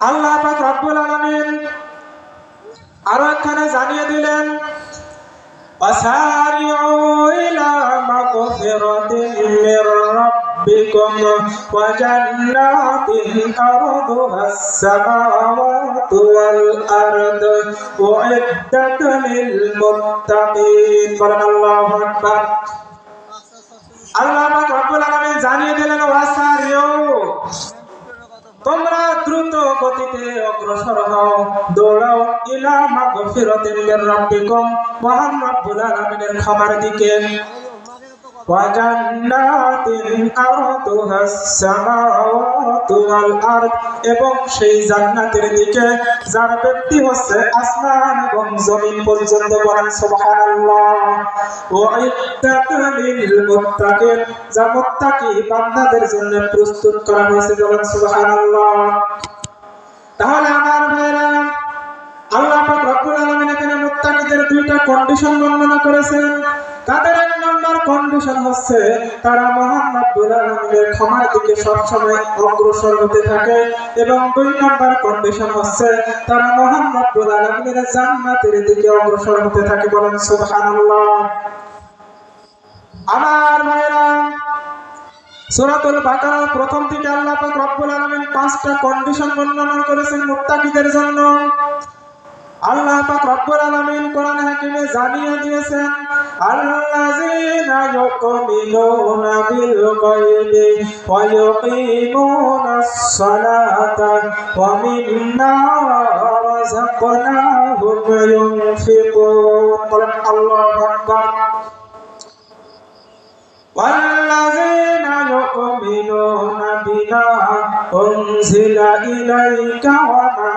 আল্লাহ পাক রব্বুল আলামিন আরো এখানে জানিয়ে দিলেন وسارعوا إلى مغفرة من ربكم وجنات أرضها السماوات والأرض أعدت للمتقين قال الله أكبر আল্লাহ দ্রুত গতিতে অগ্রসর হও। দৌড়াও ইলা মাগফিরাতিল রাব্বিকুম। মহান রব্বুল আলামিনের ক্ষমার দিকে। এবং সেই জান্নাতের দিকে যার ব্যক্তি হচ্ছে আসমান এবং জমিন পর্যন্ত জন্য প্রস্তুত করা হয়েছে বলেন সুবহানাল্লাহ। তাহলে আমার ভাইরা, আল্লাহ পাক রব্বুল আলামিন এখানে মুত্তাকিদের দুইটা কন্ডিশন বর্ণনা করেছেন। তাদের কন্ডিশন হচ্ছে, তারা মহান রব্বুল আলামিনের ক্ষমার দিকে সবসময় অগ্রসর হতে থাকে এবং দুই নম্বর কন্ডিশন হচ্ছে, তারা মহান রব্বুল আলামিনের জান্নাতের দিকে অগ্রসর হতে থাকে বলেন সুবহানাল্লাহ। আমার ভাইরা, সূরাতুল বাকারা প্রথম থেকে আল্লাহ পাক রব্বুল আলামিন পাঁচটা কন্ডিশন বর্ণনা করেছেন মুত্তাকিদের জন্য। আল্লাহ পাক রব্বুল আলামিন কোরআন হাকিমে জানিয়ে দিয়েছেন আল্লাযীনা ইউমিনুনা বিল গায়বি ওয়া ইউকিমুনাস সালাতা ওয়া মিম্মা রাযাকনাহুম ইউনফিকুন বলেন আল্লাহু আকবার والذين يؤمنون بما أنزل إليك وما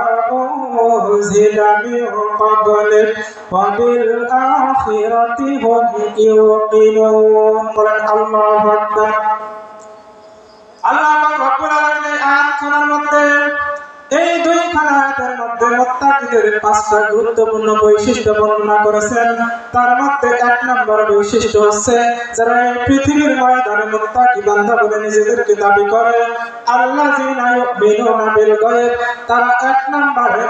أنزل من قبلك وبالآخرة هم يوقنون قل الله أكبر বৈশিষ্ট্য বর্ণনা করেছেন। তার মধ্যে এক নম্বর বৈশিষ্ট্য হচ্ছে, যারা পৃথিবীর ময়দানে মুত্তাকি বান্দা বলে নিজেদেরকে দাবি করে আল্লাহ জিনা ইউমিনুনা বিল তারা এক নম্বরে